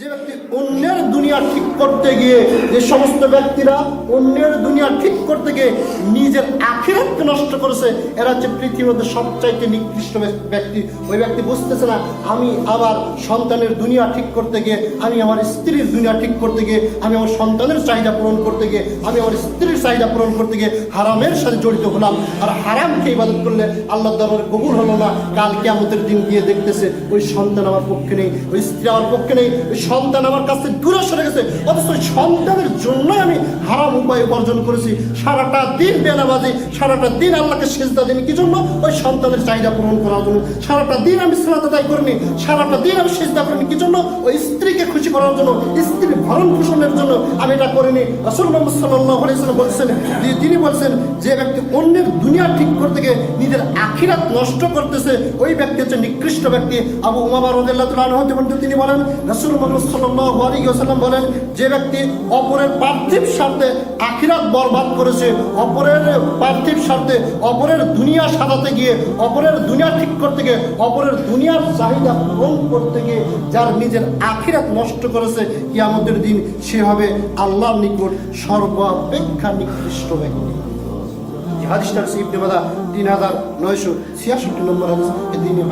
যে ব্যক্তি অন্যের দুনিয়া ঠিক করতে গিয়ে যে সমস্ত ব্যক্তিরা অন্যের দুনিয়া ঠিক করতে গিয়ে নিজের আখিরাতকে নষ্ট করেছে, এরা হচ্ছে সবচাইতে নিকৃষ্ট ব্যক্তি ওই ব্যক্তি বুঝতেছে না, আমি আমার সন্তানের দুনিয়া ঠিক করতে গিয়ে, আমি আমার স্ত্রীর দুনিয়া ঠিক করতে গিয়ে, আমি আমার সন্তানের চাহিদা পূরণ করতে গিয়ে, আমি আমার স্ত্রীর চাহিদা পূরণ করতে গিয়ে হারামের সাথে জড়িত হলাম। আর হারামকে ইবাদত করলে আল্লাহ দরবারে কবুল হলো না। কালকে আমাদের দিন গিয়ে দেখতেছে, ওই সন্তান আমার পক্ষে নেই, ওই স্ত্রী আমার পক্ষে নেই সন্তান আমার কাছে দূরে সরে গেছে। অথচ সন্তানের জন্য আমি হারাম উপায় উপার্জন করেছি। সারাটা দিন বেনাবাজি সারাটা দিন আল্লাহকে সেজদা দিন কি জন্য? ওই সন্তানের চাহিদা পূরণ করার জন্য। সারাটা দিন আমি সালাত করিনি। সারাটা দিন আমি সেজদা করিনি। কি জন্য? ওই স্ত্রীকে খুশি করার জন্য, স্ত্রীর ভরণ পোষণের জন্য আমি এটা করিনি। রাসূল মুহাম্মদ সাল্লাল্লাহু আলাইহি বলছেন তিনি বলছেন, যে ব্যক্তি অন্যের দুনিয়া ঠিক করতে গিয়ে নিজের আখিরাত নষ্ট করতেছে, ওই ব্যক্তি হচ্ছে নিকৃষ্ট ব্যক্তি। আবু আনহু থেকে তিনি বলেন, রাসূল আলাইহি ওয়াসাল্লাম বলেন, যে ব্যক্তি অপরের পার্থিব স্বার্থে আখিরাত বরবাদ করেছে, অপরের পার্থিব স্বার্থে অপরের দুনিয়া সাজাতে গিয়ে, অপরের দুনিয়া ঠিক করতে গিয়ে, অপরের দুনিয়ার চাহিদা পূরণ করতে গিয়ে যার নিজের আখিরাত নষ্ট করেছে দিন সে হবে আল্লাহর নিকট সর্বাপেক্ষা নিকৃষ্ট ব্যক্তি। তিন হাজার নয়শো ছিয়াষট্টি নম্বর হাদিস। দিনে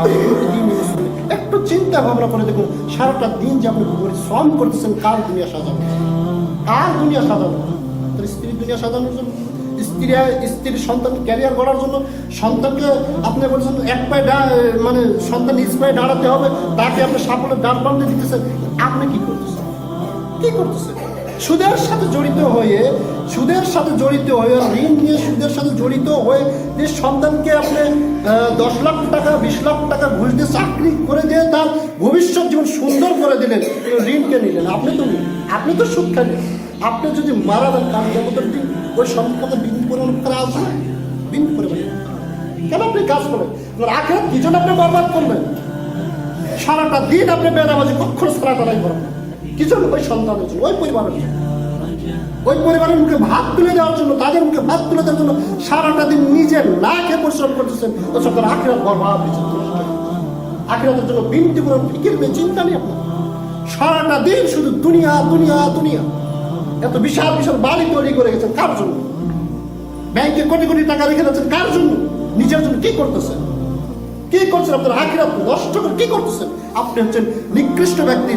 চিন্তা ভাবনা করে দেখুন, সারাটা দিন যে আপনি শ্রম করতেছেন, কার দুনিয়া সাজানো? কার দুনিয়া সাজানো? তার স্ত্রীর দুনিয়া সাজানোর জন্য, স্ত্রী, স্ত্রীর সন্তান ক্যারিয়ার করার জন্য, সন্তানকে আপনি বলছেন, এক পায়ে মানে সন্তান নিজ পায়ে দাঁড়াতে হবে, তাকে আপনি সাফল্যের দাঁড় বান্ধে দিতেছেন, আপনি কি করতেছেন? কি করতেছেন? সুদের সাথে জড়িত হয়ে, সুদের সাথে জড়িত হয়ে ঋণ নিয়ে সুদের সাথে জড়িত হয়ে যে সন্তানকে আপনি দশ লাখ টাকা, বিশ লাখ টাকা ঘুষ দিয়ে চাকরি করে দিয়ে তার ভবিষ্যৎ জীবন সুন্দর করে দিলেন ঋণকে নিলেন? আপনি তো আপনি তো সুদ খাইলেন আপনি যদি মারা দেন কারণ জগতের দিন ওই সম্পদে বিন পূরণ করা আসবে বিন দেবেন। কেন আপনি কাজ করেন আখের কি জন্য আপনি বরবাদ করবেন সারাটা দিন আপনি বেদাবাজি, কখনো সারা টালাই করেন না। কি জন্য? ওই সন্তানের জন্য, ওই পরিবারের জন্য। ওই পরিবারের মুখে ভাত তুলে দেওয়ার জন্য, তাদের মুখে ভাত তুলে দেওয়ার জন্য সারাটা দিন নিজে না খেয়ে পরিশ্রম করতেছেন ওই সন্তান আখিরাত বরবাদ আখিরাতের জন্য বিনতি করে ফিকির নেই চিন্তা নেই আপনার সারাটা দিন শুধু দুনিয়া দুনিয়া দুনিয়া। এত বিশাল বিশাল বাড়ি তৈরি করে গেছেন, কার জন্য? ব্যাংকে কোটি কোটি টাকা রেখে যাচ্ছেন, কার জন্য? নিজের জন্য কি করতেছেন? কি করছেন আপনার? আখিরাত নষ্ট করে কি করতেছেন? আপনি হচ্ছেন নিকৃষ্ট ব্যক্তি